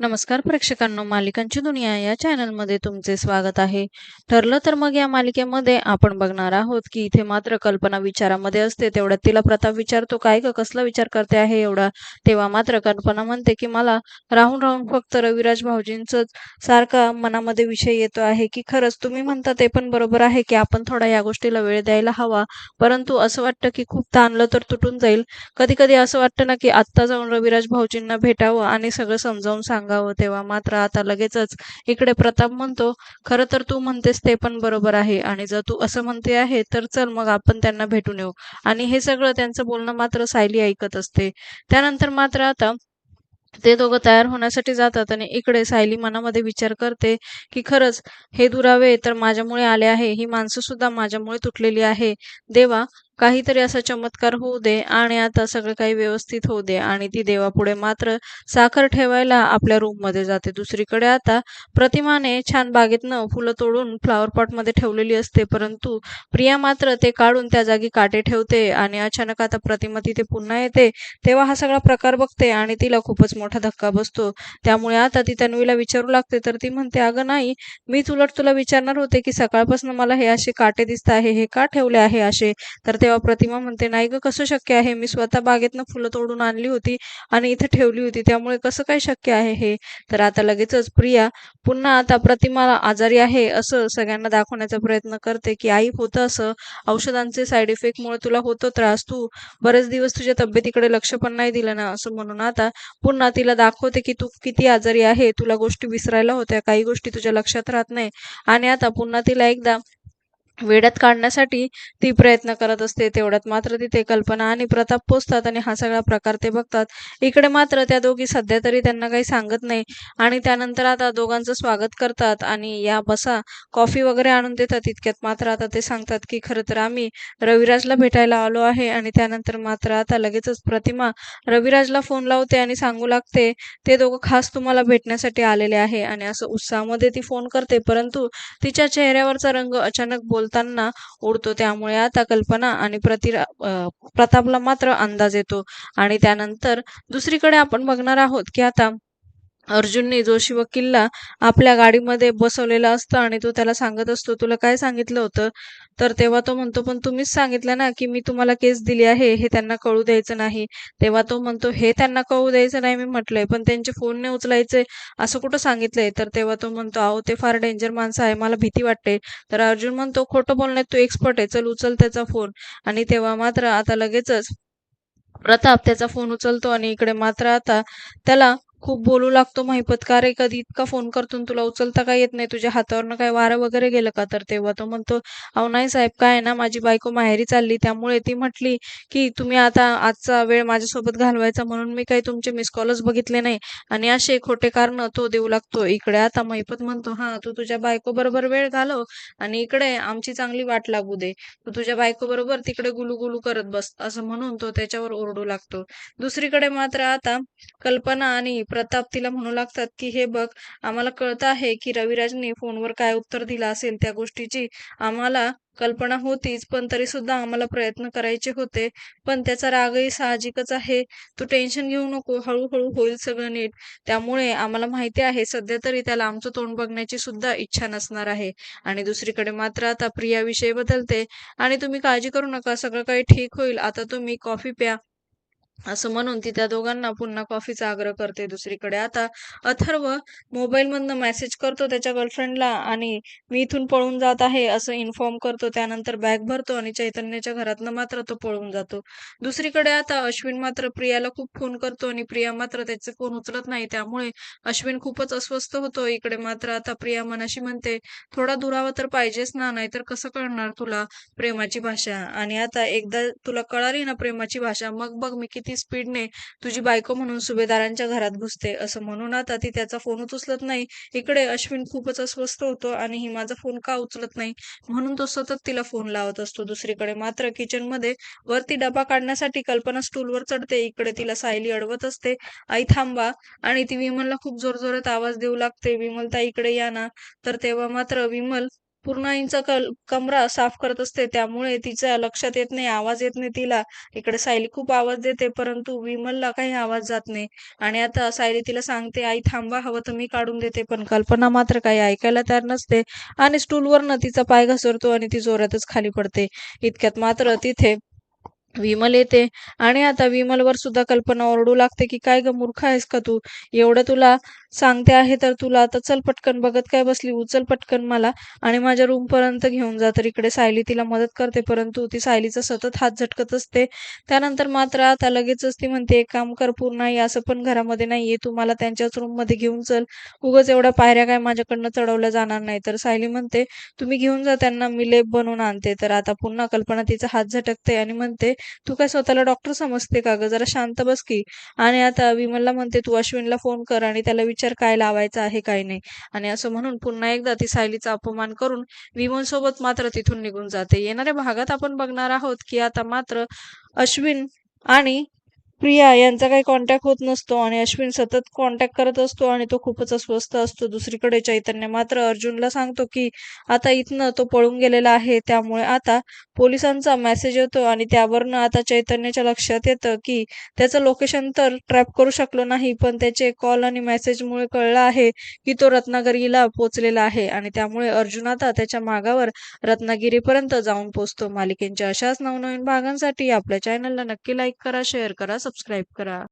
नमस्कार प्रेक्षकांनो मालिकांची दुनिया या चॅनलमध्ये तुमचे स्वागत आहे. ठरलं तर मग या मालिकेमध्ये आपण बघणार आहोत की इथे मात्र कल्पना विचारामध्ये असते तेवढ्यात तिला प्रताप विचारतो काय का कसला विचार करते आहे एवढा? तेव्हा मात्र कल्पना म्हणते की मला राहून राहून फक्त रविराज भाऊजींच सारखा मनामध्ये विषय येतो आहे की खरंच तुम्ही म्हणता ते पण बरोबर आहे की आपण थोडा या गोष्टीला वेळ द्यायला हवा. परंतु असं वाटतं की खूप ताणलं तर तुटून जाईल. कधी कधी असं वाटतं ना की आत्ता जाऊन रविराज भाऊजींना भेटावं आणि सगळं समजावून सांग सांगावं तेव्हा मात्र आता लगेचच इकडे प्रताप म्हणतो खरं तर तू म्हणतेस ते पण बरोबर आहे आणि जर तू असं म्हणते आहे तर चल मग आपण त्यांना भेटून येऊ. आणि हे सगळं त्यांचं बोलणं मात्र सायली ऐकत असते. त्यानंतर मात्र आता ते दोघं तयार होण्यासाठी जातात आणि इकडे सायली मनामध्ये विचार करते की खरंच हे दुरावे तर माझ्यामुळे आले आहे ही माणसं सुद्धा माझ्यामुळे तुटलेली आहे. देवा काहीतरी असा चमत्कार होऊ दे आणि आता सगळं काही व्यवस्थित होऊ दे आणि ती देवापुढे मात्र साखर ठेवायला आपल्या रूममध्ये जाते. दुसरीकडे आता प्रतिमाने छान बागेतनं फुलं तोडून फ्लॉवर पॉटमध्ये ठेवलेली असते परंतु प्रिया मात्र ते काढून त्या जागी काटे ठेवते आणि अचानक आता प्रतिमा तिथे पुन्हा येते तेव्हा हा सगळा प्रकार बघते आणि तिला खूपच मोठा धक्का बसतो. त्यामुळे आता ती तन्वीला विचारू लागते तर ती म्हणते अगं नाही मी उलट तुला विचारणार होते की सकाळपासून मला हे असे काटे दिसत आहे हे का ठेवले आहे असे? तर तेव्हा प्रतिमा म्हणते नाही ग कसं शक्य आहे? मी स्वतः बागेतनं फुलं तोडून आणली होती आणि इथे ठेवली होती. त्यामुळे कसं काय शक्य आहे हे? तर आता लगेचच प्रिया पुन्हा आता प्रतिमा आजारी आहे असं सगळ्यांना दाखवण्याचा प्रयत्न करते की आई होतं असं. औषधांचे साईड इफेक्टमुळे तुला होतो त्रास. तू बरेच दिवस तुझ्या तब्येतीकडे लक्ष पण नाही दिलं ना असं म्हणून आता पुन्हा तिला दाखवते की तू किती आजारी आहे. तुला गोष्टी विसरायला होत्या. काही गोष्टी तुझ्या लक्षात राहत नाही. आणि आता पुन्हा तिला एकदा वेड्यात काढण्यासाठी ती प्रयत्न करत असते. तेवढ्यात मात्र तिथे कल्पना आणि प्रताप पोचतात आणि हा सगळा प्रकार ते बघतात. इकडे मात्र त्या दोघी सध्या तरी त्यांना काही सांगत नाही आणि त्यानंतर आता दोघांचं स्वागत करतात आणि या बसा कॉफी वगैरे आणून देतात. इतक्यात मात्र आता ते सांगतात की खरं तर आम्ही रविराजला भेटायला आलो आहे आणि त्यानंतर मात्र आता लगेचच प्रतिमा रविराजला फोन लावते आणि सांगू लागते ते दोघं खास तुम्हाला भेटण्यासाठी आलेले आहे. आणि असं उत्साहामध्ये ती फोन करते परंतु तिच्या चेहऱ्यावरचा रंग अचानक बोल बोलताना उडतो. त्यामुळे आता कल्पना आणि प्रति प्रतापला मात्र अंदाज येतो. आणि त्यानंतर दुसरीकडे आपण बघणार आहोत की आता अर्जुनने जोशी वकीलला आपल्या गाडीमध्ये बसवलेला असतं आणि तो त्याला सांगत असतो तुला काय सांगितलं होतं? तर तेव्हा तो म्हणतो पण तुम्हीच सांगितलं ना की मी तुम्हाला केस दिली आहे हे त्यांना कळू द्यायचं नाही. तेव्हा तो म्हणतो हे त्यांना कळू द्यायचं नाही मी म्हटलंय पण त्यांचे फोन नाही उचलायचे असं कुठं सांगितलंय? तर तेव्हा तो म्हणतो अहो ते फार डेंजर माणसं आहे मला भीती वाटते. तर अर्जुन म्हणतो खोटं बोलण्यात तू एक्सपर्ट आहे चल उचल त्याचा फोन. आणि तेव्हा मात्र आता लगेचच प्रताप त्याचा फोन उचलतो आणि इकडे मात्र आता त्याला खूप बोलू लागतो महिपत. का रे कधी इतका फोन करतो तुला उचलता काय येत नाही? तुझ्या हातावरनं काय वारं वगैरे गेलं का तर तेव्हा? तो म्हणतो अहो नाही साहेब काय ना माझी बायको माहेरी चालली. त्यामुळे ती म्हटली की तुम्ही आता आजचा वेळ माझ्यासोबत घालवायचा म्हणून मी काही तुमचे मिस कॉलच बघितले नाही. आणि असे खोटे कारण तो देऊ लागतो. इकडे आता महिपत म्हणतो हा तू तुझ्या बायको बरोबर वेळ घालव आणि इकडे आमची चांगली वाट लागू दे. तू तुझ्या बायको बरोबर तिकडे गुलू गुलू करत बस. असं म्हणून तो त्याच्यावर ओरडू लागतो. दुसरीकडे मात्र आता कल्पना आणि प्रताप तिला म्हणू लागतात की हे बघ आम्हाला कळतं आहे की रविराजने फोनवर काय उत्तर दिलं असेल त्या गोष्टीची. आम्हाला कल्पना होतीच पण तरी सुद्धा आम्हाला प्रयत्न करायचे होते. पण त्याचा रागही साहजिकच आहे. तू टेन्शन घेऊ नको हळूहळू होईल सगळं नीट. त्यामुळे आम्हाला माहिती आहे सध्या तरी त्याला आमचं तोंड बघण्याची सुद्धा इच्छा नसणार आहे. आणि दुसरीकडे मात्र आता प्रिया विषय बदलते. आणि तुम्ही काळजी करू नका सगळं काही ठीक होईल. आता तुम्ही कॉफी प्या. असं म्हणून ती त्या दोघांना पुन्हा कॉफीचा आग्रह करते दुसरीकडे. आता अथर्व मोबाईल मधनं मेसेज करतो त्याच्या गर्लफ्रेंडला आणि मी इथून पळून जात आहे असं इन्फॉर्म करतो. त्यानंतर बॅग भरतो आणि चैतन्याच्या घरातनं मात्र तो पळून जातो. दुसरीकडे आता अश्विन मात्र प्रियाला खूप फोन करतो आणि प्रिया मात्र त्याचे फोन उचलत नाही. त्यामुळे अश्विन खूपच अस्वस्थ होतो. इकडे मात्र आता प्रिया मनाशी म्हणते थोडा दुरावा तर पाहिजेच ना नाहीतर कसं कळणार तुला प्रेमाची भाषा? आणि आता एकदा तुला कळाली ना प्रेमाची भाषा मग बघ मी किती स्पीडने तुझी बायको म्हणून सुभेदारांच्या घरात घुसते. असं म्हणून आता ती त्याचा फोनच उचलत नाही. इकडे अश्विन खूपच अस्वस्थ होतो आणि ही माझा फोन का उचलत नाही? म्हणून तो सतत तिला फोन लावत असतो. दुसरीकडे मात्र किचनमध्ये वरती डबा काढण्यासाठी कल्पना स्टूलवर चढते. इकडे तिला सायली अडवत असते. आई थांबा. आणि ती विमलला खूप जोरजोरात आवाज देऊ लागते. विमल इकडे या ना. तर तेव्हा मात्र विमल पूर्णाईंचा कल कमरा साफ करत असते. त्यामुळे तिचा लक्षात येत नाही आवाज येत नाही तिला. इकडे सायली खूप आवाज देते परंतु विमलला काही आवाज जात नाही. आणि आता सायली तिला सांगते आई थांबा हवं तर मी काढून देते पण कल्पना मात्र काही ऐकायला तयार नसते आणि स्टूलवरनं तिचा पाय घसरतो आणि ती जोरातच खाली पडते. इतक्यात मात्र तिथे विमल येते. आणि आता विमलवर सुद्धा कल्पना ओरडू लागते की काय ग मूर्ख आहेस का तू? एवढं तुला सांगते आहे तर तुला आता चल पटकन बघत काय बसली उचल पटकन मला आणि माझ्या रूम पर्यंत घेऊन जा. तर इकडे सायली तिला मदत करते परंतु ती सायलीचा सतत हात झटकत असते. त्यानंतर मात्र आता लगेचच ती म्हणते एक काम कर पूर्ण असं पण घरामध्ये नाहीये. तू मला त्यांच्याच रूममध्ये घेऊन चल. उगाच एवढ्या पायऱ्या काय माझ्याकडनं चढवल्या जाणार नाही. तर सायली म्हणते तुम्ही घेऊन जा त्यांना मी लेप बनवून आणते. तर आता पुन्हा कल्पना तिचा हात झटकते आणि म्हणते तू काय स्वतःला डॉक्टर समजते का ग? जरा शांत बस की. आणि आता विमलला म्हणते तू अश्विनला फोन कर आणि त्याला विचार काय लावायचा आहे काय नाही. आणि असं म्हणून पुन्हा एकदा ती सायलीचा अपमान करून विमल सोबत मात्र तिथून निघून जाते. येणाऱ्या भागात आपण बघणार आहोत की आता मात्र अश्विन आणि प्रिया यांचा काही कॉन्टॅक्ट होत नसतो आणि अश्विन सतत कॉन्टॅक्ट करत असतो आणि तो खूपच अस्वस्थ असतो. दुसरीकडे चैतन्य मात्र अर्जुनला सांगतो की आता इथनं तो पळून गेलेला आहे त्यामुळे आता पोलिसांचा मेसेज येतो आणि त्यावरनं आता चैतन्याच्या लक्षात येतं की त्याचं लोकेशन तर ट्रॅप करू शकलो नाही पण त्याचे कॉल आणि मेसेजमुळे कळलं आहे की तो रत्नागिरीला पोचलेला आहे आणि त्यामुळे अर्जुन आता त्याच्या मागावर रत्नागिरीपर्यंत जाऊन पोचतो मालिकेच्या अशाच नवनवीन भागांसाठी आपल्या चॅनलला नक्की लाईक करा शेअर करा सबस्क्राईब करा.